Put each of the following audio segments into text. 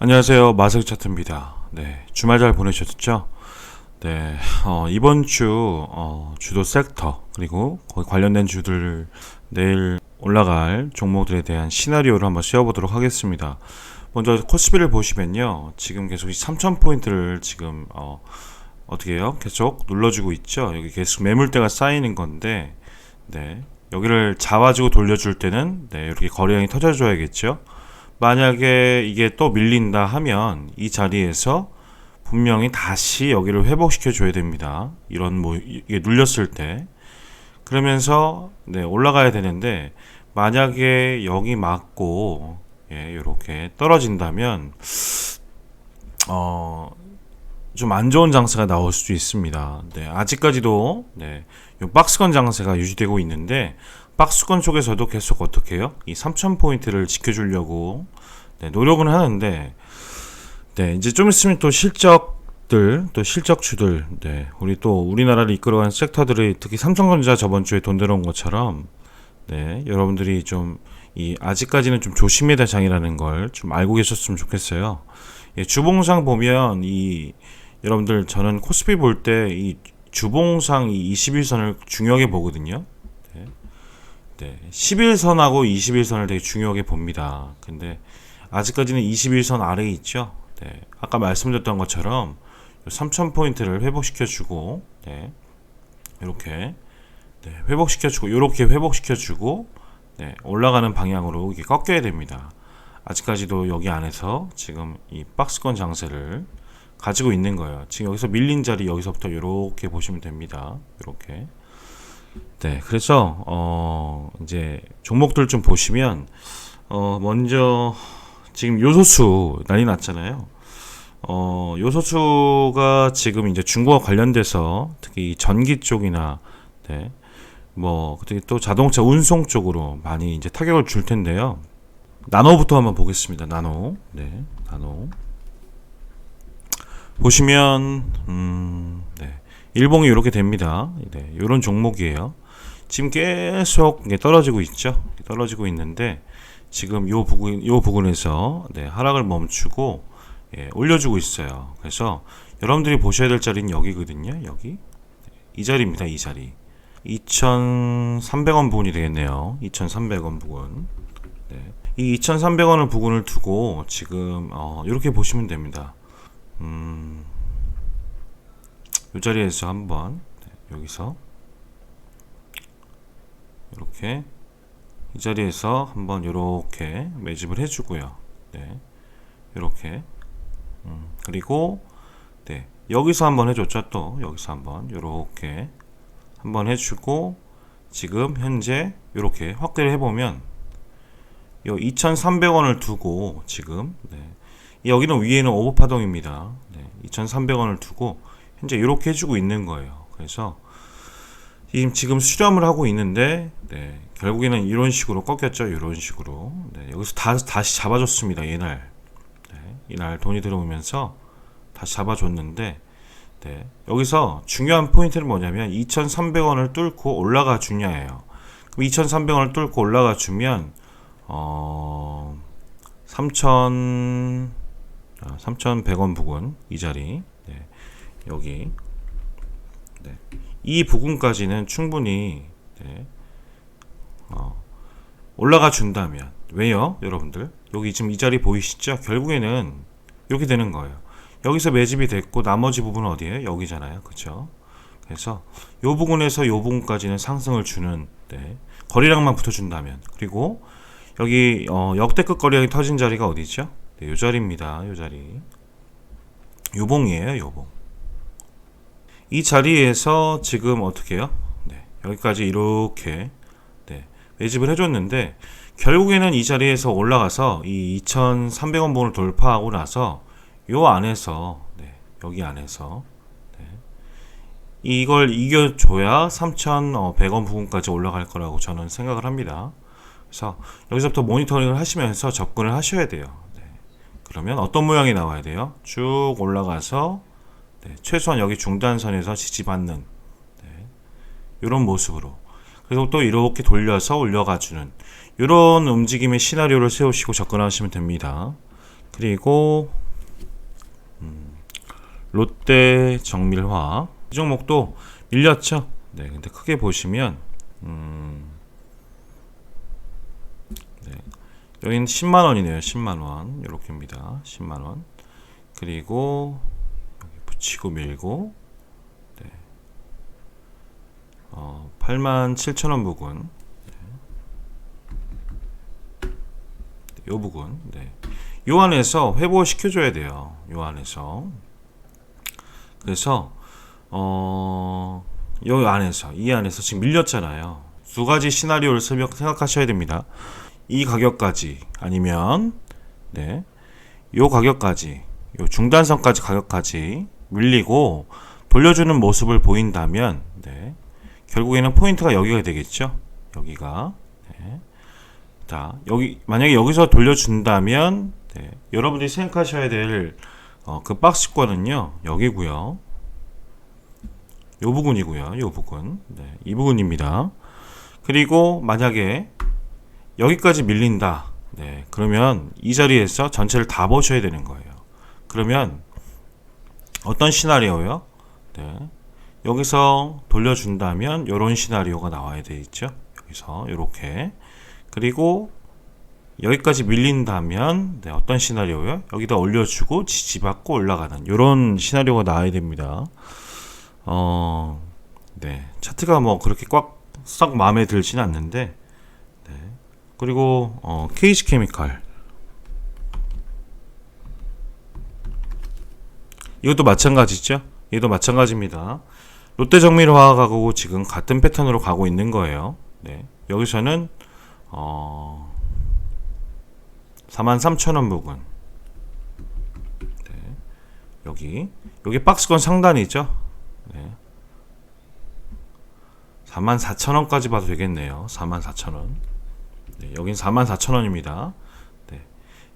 안녕하세요. 마석 차트입니다. 네. 주말 잘 보내셨죠? 네. 어, 이번 주, 어, 주도 섹터, 그리고 관련된 주들 내일 올라갈 종목들에 대한 시나리오를 한번 씌워보도록 하겠습니다. 먼저 코스피를 보시면요. 지금 계속 이 3,000 포인트를 지금, 어, 어떻게 해요? 계속 눌러주고 있죠? 여기 계속 매물대가 쌓이는 건데, 네. 여기를 잡아주고 돌려줄 때는, 네. 이렇게 거래량이 터져줘야겠죠? 만약에 이게 또 밀린다 하면 이 자리에서 분명히 다시 여기를 회복시켜 줘야 됩니다. 이런 뭐 이게 눌렸을 때 그러면서 네 올라가야 되는데 만약에 여기 맞고 예 이렇게 떨어진다면 어 좀 안 좋은 장세가 나올 수도 있습니다. 네 아직까지도 네요 박스권 장세가 유지되고 있는데 박스권 쪽에서도 계속 어떻게 해요? 이 3,000포인트를 지켜주려고 네, 노력은 하는데, 네, 이제 좀 있으면 또 실적들, 또 실적주들, 네, 우리 또 우리나라를 이끌어간 섹터들이 특히 삼성전자 저번 주에 돈 들어온 것처럼, 네, 여러분들이 좀, 이, 아직까지는 좀 조심해야 될 장이라는 걸 좀 알고 계셨으면 좋겠어요. 예, 주봉상 보면 이, 여러분들 저는 코스피 볼 때 이 주봉상 이 21선을 중요하게 보거든요. 네, 11선하고 21선을 되게 중요하게 봅니다. 근데 아직까지는 21선 아래에 있죠. 네, 아까 말씀드렸던 것처럼 3,000포인트를 회복시켜주고, 네, 이렇게 네, 회복시켜주고, 이렇게 회복시켜주고, 네, 올라가는 방향으로 이게 꺾여야 됩니다. 아직까지도 여기 안에서 지금 이 박스권 장세를 가지고 있는 거예요. 지금 여기서 밀린 자리 여기서부터 이렇게 보시면 됩니다. 이렇게. 네, 그래서 어 이제 종목들 좀 보시면 어 먼저 지금 요소수 난리 났잖아요. 어 요소수가 지금 이제 중국과 관련돼서 특히 전기 쪽이나 네. 뭐 특히 또 자동차 운송 쪽으로 많이 이제 타격을 줄 텐데요. 나노부터 한번 보겠습니다. 나노. 네. 나노. 보시면 음, 네. 일봉이 이렇게 됩니다. 네. 이런 종목이에요. 지금 계속 떨어지고 있죠. 떨어지고 있는데 지금 요 부분 요 부분에서 네, 하락을 멈추고 예, 올려주고 있어요. 그래서 여러분들이 보셔야 될 자리는 여기거든요. 여기 이 자리입니다. 이 자리 2,300원 부분이 되겠네요. 2,300원 부분. 네. 이 2,300원을 부분을 두고 지금 어, 이렇게 보시면 됩니다. 음, 이 자리에서 한번 네, 여기서 이렇게 이 자리에서 한번 이렇게 매집을 해주고요. 네, 이렇게 음, 그리고 네 여기서 한번 해줬죠. 또 여기서 한번 이렇게 한번 해주고 지금 현재 이렇게 확대를 해보면 이 2,300원을 두고 지금 네, 여기는 위에는 오버파동입니다. 네, 2,300원을 두고 현재 이렇게 해주고 있는 거예요. 그래서 지금 수렴을 하고 있는데 네, 결국에는 이런 식으로 꺾였죠. 이런 식으로 네, 여기서 다, 다시 잡아줬습니다. 이날 네, 이날 돈이 들어오면서 다시 잡아줬는데 네, 여기서 중요한 포인트는 뭐냐면 2,300원을 뚫고 올라가 주냐예요. 그럼 2,300원을 뚫고 올라가 주면 어, 3,000 3,100원 부근 이 자리 네, 여기. 네. 이 부분까지는 충분히 네. 어, 올라가 준다면. 왜요 여러분들? 여기 지금 이 자리 보이시죠? 결국에는 이렇게 되는 거예요. 여기서 매집이 됐고 나머지 부분은 어디에요? 여기잖아요. 그쵸? 그래서 이 부분에서 이 부분까지는 상승을 주는 네. 거리량만 붙어준다면. 그리고 여기 어, 역대급 거리량이 터진 자리가 어디죠? 네, 이 자리입니다. 이 자리. 요봉이에요 요봉 이 자리에서 지금 어떻게 해요? 네, 여기까지 이렇게 네, 매집을 해줬는데 결국에는 이 자리에서 올라가서 이 2,300원 본을 돌파하고 나서 요 안에서 네, 여기 안에서 네, 이걸 이겨줘야 3,100원 부분까지 올라갈 거라고 저는 생각을 합니다. 그래서 여기서부터 모니터링을 하시면서 접근을 하셔야 돼요. 네. 그러면 어떤 모양이 나와야 돼요? 쭉 올라가서 네, 최소한 여기 중단선에서 지지받는 네, 이런 모습으로 그리고 또 이렇게 돌려서 올려가주는 이런 움직임의 시나리오를 세우시고 접근하시면 됩니다. 그리고 음, 롯데 정밀화학 이 종목도 밀렸죠. 네, 근데 크게 보시면 음, 네, 여기는 10만 원이네요. 10만 원 이렇게입니다. 10만 원. 그리고 붙이고 밀고 네. 어, 8만 7천 원 부근 네. 요 부분 네. 요 안에서 회복 시켜줘야 돼요. 요 안에서 그래서 어, 요 안에서 이 안에서 지금 밀렸잖아요. 두 가지 시나리오를 생각하셔야 됩니다. 이 가격까지 아니면 네. 요 가격까지 요 중단선까지 가격까지 밀리고 돌려주는 모습을 보인다면 네. 결국에는 포인트가 여기가 되겠죠. 여기가 네. 자 여기 만약에 여기서 돌려준다면 네. 여러분들이 생각하셔야 될 어, 그 박스권은요 여기고요. 요 부분이고요. 요 부분. 네, 이 부분입니다. 그리고 만약에 여기까지 밀린다. 네, 그러면 이 자리에서 전체를 다 보셔야 되는 거예요. 그러면 어떤 시나리오요? 네. 여기서 돌려준다면 이런 시나리오가 나와야 되겠죠. 여기서 이렇게 그리고 여기까지 밀린다면 네, 어떤 시나리오요? 여기다 올려주고 지지받고 올라가는 이런 시나리오가 나와야 됩니다. 어, 네 차트가 뭐 그렇게 꽉 썩 마음에 들지는 않는데 네. 그리고 어, KC 케미칼 이것도 마찬가지죠. 얘도 마찬가지입니다. 롯데정밀화학하고 지금 같은 패턴으로 가고 있는 거예요. 네. 여기서는 어 43,000원 부근. 네. 여기 여기 박스권 상단이죠. 네. 44,000원까지 봐도 되겠네요. 44,000원. 네, 여긴 44,000원입니다.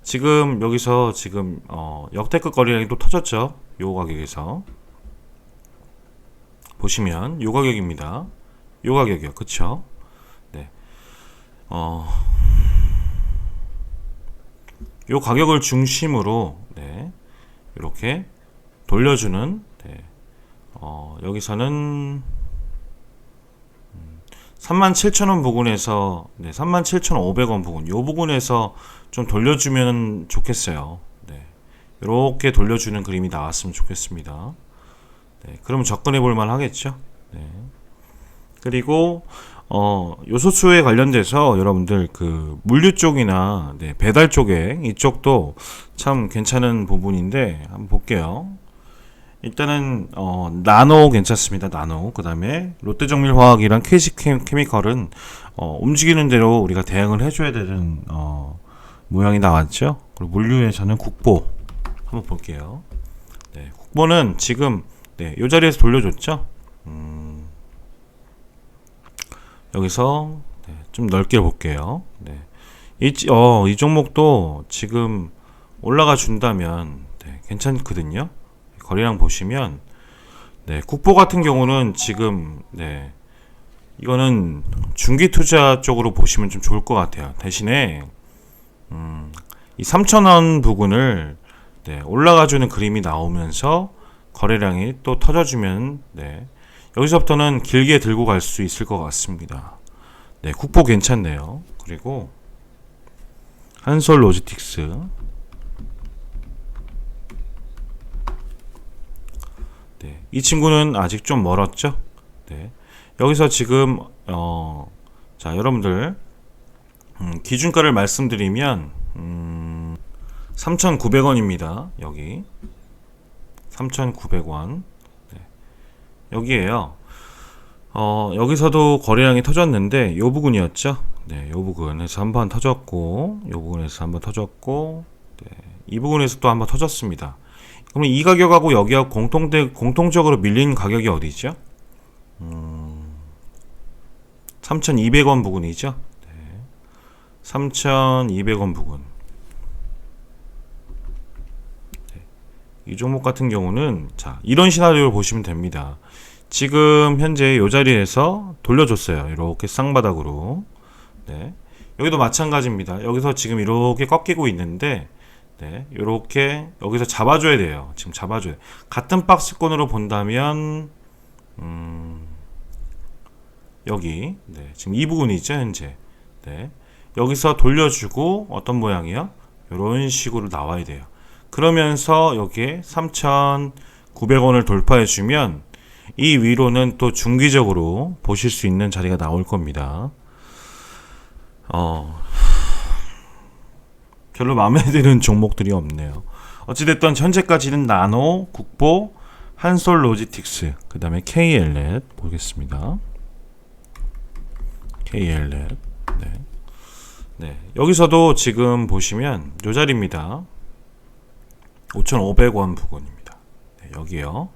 네. 지금 여기서 지금 어 역대급 거래량이 또 터졌죠. 요 가격에서 보시면 요 가격입니다. 요 가격이요. 그쵸? 네. 어, 요 가격을 중심으로, 네. 이렇게 돌려주는, 네. 어, 여기서는, 37,000원 부근에서, 네, 37,500원 부근, 요 부분에서 좀 돌려주면 좋겠어요. 네. 이렇게 돌려주는 그림이 나왔으면 좋겠습니다. 네, 그러면 접근해 볼 만 하겠죠. 네. 그리고 어, 요소수에 관련돼서 여러분들 그 물류 쪽이나 네, 배달 쪽에 이쪽도 참 괜찮은 부분인데 한번 볼게요. 일단은 어, 나노 괜찮습니다. 나노. 그다음에 롯데정밀화학이랑 KC 케미컬은 어, 움직이는 대로 우리가 대응을 해줘야 되는 어, 모양이 나왔죠. 그리고 물류에서는 국보 한번 볼게요. 네, 국보는 지금 네, 이 자리에서 돌려줬죠. 음, 여기서 네, 좀 넓게 볼게요. 네. 이, 어, 이 종목도 지금 올라가 준다면 네, 괜찮거든요. 거래량 보시면 네, 국보 같은 경우는 지금 네, 이거는 중기 투자 쪽으로 보시면 좀 좋을 것 같아요. 대신에 음, 이 3,000원 부분을 네, 올라가주는 그림이 나오면서 거래량이 또 터져주면 네, 여기서부터는 길게 들고 갈 수 있을 것 같습니다. 네, 국보 괜찮네요. 그리고 한솔 로지틱스 네, 이 친구는 아직 좀 멀었죠. 네, 여기서 지금 어, 자 여러분들 음, 기준가를 말씀드리면 음, 3,900원입니다. 여기 3,900원. 네. 여기에요. 어, 여기서도 거래량이 터졌는데 요 부분이었죠. 네, 요 부분에서 한번 터졌고 요 부분에서 한번 터졌고 네, 이 부분에서 또 한번 터졌습니다. 그러면 이 가격하고 여기하고 공통대 공통적으로 밀린 가격이 어디죠? 음, 3,200원 부분이죠. 네. 3,200원 부분. 이 종목 같은 경우는 자 이런 시나리오를 보시면 됩니다. 지금 현재 이 자리에서 돌려줬어요. 이렇게 쌍바닥으로. 네. 여기도 마찬가지입니다. 여기서 지금 이렇게 꺾이고 있는데 네, 요렇게 여기서 잡아줘야 돼요. 지금 잡아줘야 돼요. 같은 박스권으로 본다면 음, 여기 네, 지금 이 부분이죠 현재. 네, 여기서 돌려주고 어떤 모양이요? 이런 식으로 나와야 돼요. 그러면서 여기에 3,900원을 돌파해 주면 이 위로는 또 중기적으로 보실 수 있는 자리가 나올 겁니다. 어, 별로 마음에 드는 종목들이 없네요. 어찌됐든 현재까지는 나노, 국보, 한솔 로지틱스, 그 다음에 KL넷 보겠습니다. KL넷. 네. 네. 여기서도 지금 보시면 요 자리입니다. 5,500원 부근입니다. 네, 여기요.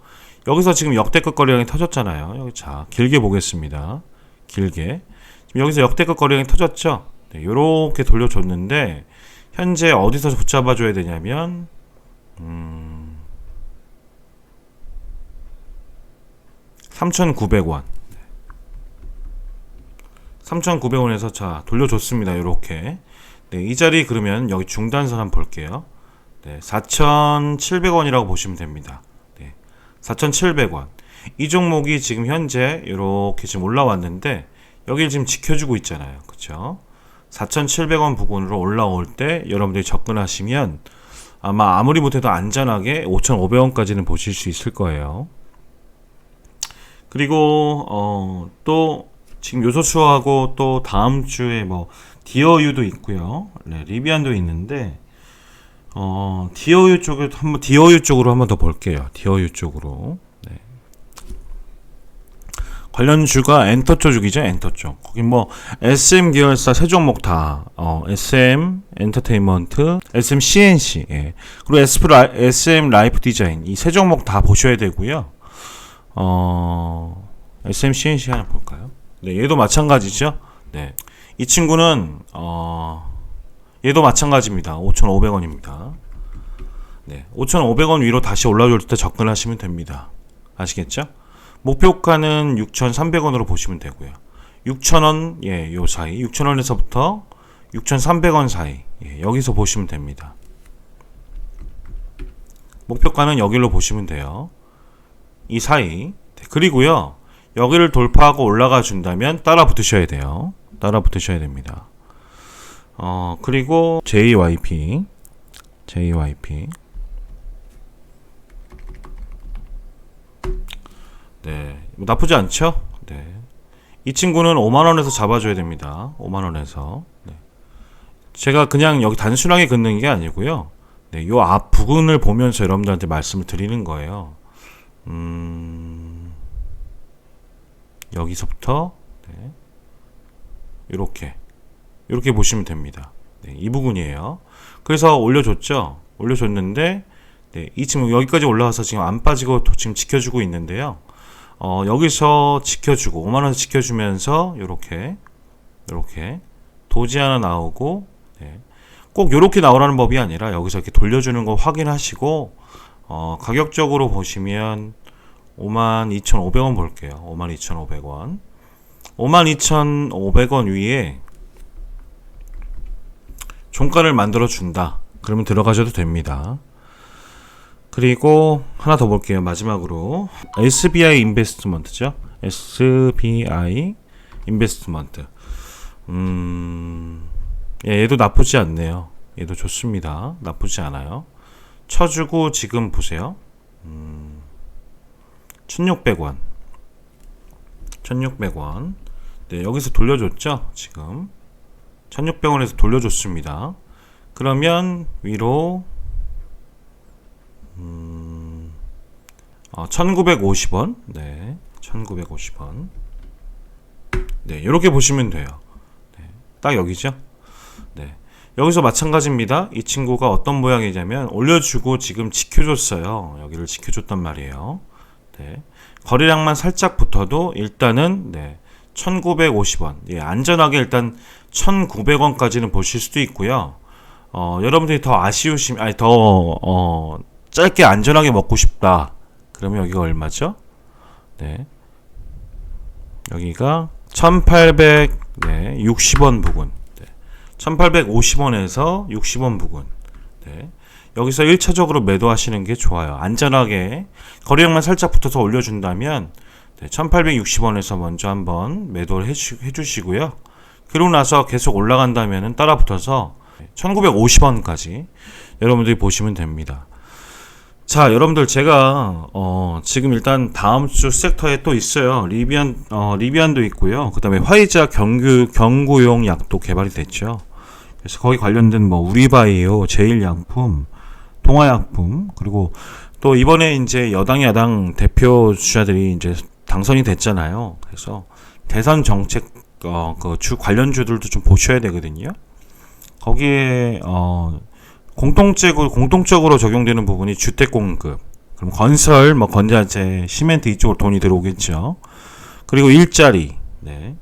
여기서 지금 역대급 거래량이 터졌잖아요. 여기 자, 길게 보겠습니다. 길게. 지금 여기서 역대급 거래량이 터졌죠? 네, 요렇게 돌려줬는데 현재 어디서 붙잡아 줘야 되냐면 음 3,900원. 3,900원에서 자, 돌려줬습니다. 요렇게. 네, 이 자리 그러면 여기 중단선 한번 볼게요. 네, 4,700원이라고 보시면 됩니다. 네, 4,700원. 이 종목이 지금 현재 이렇게 지금 올라왔는데 여기를 지금 지켜주고 있잖아요. 그쵸? 4,700원 부근으로 올라올 때 여러분들이 접근하시면 아마 아무리 못해도 안전하게 5,500원까지는 보실 수 있을 거예요. 그리고 어, 또 지금 요소수하고 또 다음 주에 뭐 디어유도 있고요. 네, 리비안도 있는데 어, 디어유 쪽에 한번 디어유 쪽으로 한번 더 볼게요. 디어유 쪽으로. 네. 관련 주가 엔터 쪽이죠. 엔터 쪽. 거기 뭐 SM 계열사 세 종목 다 어, SM 엔터테인먼트, SM CNC, 예. 그리고 SP 라, SM 라이프 디자인 이 세 종목 다 보셔야 되고요. 어, SM CNC 하나 볼까요? 네, 얘도 마찬가지죠. 네. 이 친구는 어, 얘도 마찬가지입니다. 5,500원입니다. 네, 5,500원 위로 다시 올라올 때 접근하시면 됩니다. 아시겠죠? 목표가는 6,300원으로 보시면 되고요. 6,000원, 예, 요 사이, 6,000원에서부터 6,300원 사이, 예, 여기서 보시면 됩니다. 목표가는 여기로 보시면 돼요. 이 사이. 네, 그리고요, 여기를 돌파하고 올라가 준다면 따라 붙으셔야 돼요. 따라 붙으셔야 됩니다. 어, 그리고 JYP. JYP. 네. 뭐 나쁘지 않죠? 네. 이 친구는 5만원에서 잡아줘야 됩니다. 5만원에서. 네. 제가 그냥 여기 단순하게 긋는 게 아니고요. 네. 요 앞 부분을 보면서 여러분들한테 말씀을 드리는 거예요. 음, 여기서부터, 네. 요렇게. 이렇게 보시면 됩니다. 네, 이 부분이에요. 그래서 올려줬죠. 올려줬는데 네, 이 지금 여기까지 올라와서 지금 안 빠지고 지금 지켜주고 있는데요. 어, 여기서 지켜주고 5만 원 지켜주면서 이렇게 이렇게 도지 하나 나오고 네. 꼭 이렇게 나오라는 법이 아니라 여기서 이렇게 돌려주는 거 확인하시고 어, 가격적으로 보시면 52,500원 볼게요. 52,500원. 52,500원 위에 종가를 만들어 준다. 그러면 들어가셔도 됩니다. 그리고 하나 더 볼게요. 마지막으로 SBI 인베스트먼트죠. SBI 인베스트먼트. 음, 예, 얘도 나쁘지 않네요. 얘도 좋습니다. 나쁘지 않아요. 쳐주고 지금 보세요. 음, 1600원. 1600원. 네, 여기서 돌려줬죠? 지금. 1600원에서 돌려줬습니다. 그러면 위로 음, 어, 1950원. 네. 1950원. 네, 이렇게 보시면 돼요. 네, 딱 여기죠? 네. 여기서 마찬가지입니다. 이 친구가 어떤 모양이냐면 올려주고 지금 지켜줬어요. 여기를 지켜줬단 말이에요. 네. 거래량만 살짝 붙어도 일단은 네. 1950원. 예, 안전하게 일단 1900원까지는 보실 수도 있고요. 어, 여러분들이 더 아쉬우심, 아니, 더, 어, 짧게 안전하게 먹고 싶다. 그러면 여기가 얼마죠? 네. 여기가 1860원 부근. 네. 1850원에서 60원 부근. 네. 여기서 1차적으로 매도하시는 게 좋아요. 안전하게 거래량만 살짝 붙어서 올려준다면 네, 1860원에서 먼저 한번 매도를 해주, 해주시고요. 그러고 나서 계속 올라간다면 따라 붙어서 1950원까지 여러분들이 보시면 됩니다. 자, 여러분들 제가 어, 지금 일단 다음 주 섹터에 또 있어요. 리비안 어, 리비안도 있고요. 그 다음에 화이자 경구 경구용 약도 개발이 됐죠. 그래서 거기 관련된 뭐 우리바이오, 제일약품, 동아약품 그리고 또 이번에 이제 여당 야당 대표 주자들이 이제 당선이 됐잖아요. 그래서 대선 정책 어, 그 주 관련주들도 좀 보셔야 되거든요. 거기에 어 공동적으로 공동적으로 적용되는 부분이 주택 공급, 그럼 건설, 뭐 건자재, 시멘트 이쪽으로 돈이 들어오겠죠. 그리고 일자리, 네.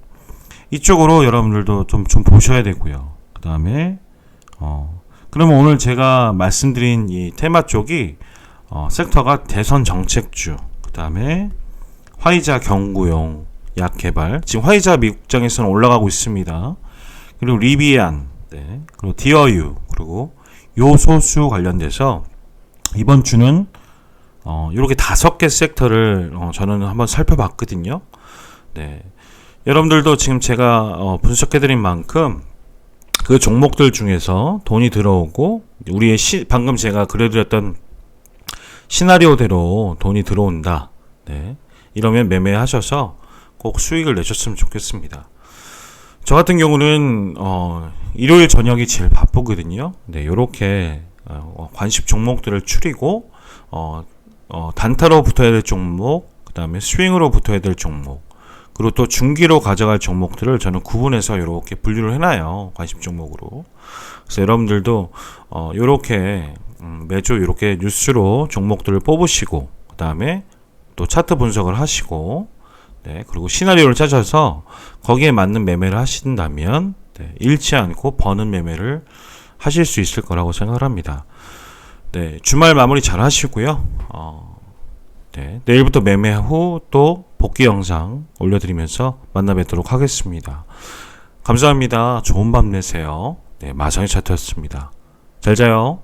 이쪽으로 여러분들도 좀, 좀 보셔야 되고요. 그 다음에, 어, 그러면 오늘 제가 말씀드린 이 테마 쪽이, 어, 섹터가 대선 정책주, 그 다음에 화이자 경구용 약 개발, 지금 화이자 미국장에서는 올라가고 있습니다. 그리고 리비안, 네. 그리고 디어유, 그리고 요소수 관련돼서 이번 주는 어, 이렇게 다섯 개 섹터를 어, 저는 한번 살펴봤거든요. 네. 여러분들도 지금 제가 어, 분석해드린 만큼 그 종목들 중에서 돈이 들어오고 우리의 시, 방금 제가 그려드렸던 시나리오대로 돈이 들어온다. 네. 이러면 매매하셔서 꼭 수익을 내셨으면 좋겠습니다. 저 같은 경우는 어, 일요일 저녁이 제일 바쁘거든요. 네, 요렇게 어, 관심 종목들을 추리고 어, 어, 단타로 붙어야 될 종목, 그다음에 스윙으로 붙어야 될 종목, 그리고 또 중기로 가져갈 종목들을 저는 구분해서 이렇게 분류를 해놔요. 관심 종목으로. 그래서 여러분들도 어, 요렇게 음, 매주 이렇게 뉴스로 종목들을 뽑으시고 그다음에 또 차트 분석을 하시고 네, 그리고 시나리오를 짜셔서 거기에 맞는 매매를 하신다면 네, 잃지 않고 버는 매매를 하실 수 있을 거라고 생각을 합니다. 네, 주말 마무리 잘 하시고요. 어, 네, 내일부터 매매 후 또 복귀 영상 올려드리면서 만나 뵙도록 하겠습니다. 감사합니다. 좋은 밤 내세요. 네, 마성의 차트였습니다. 잘 자요.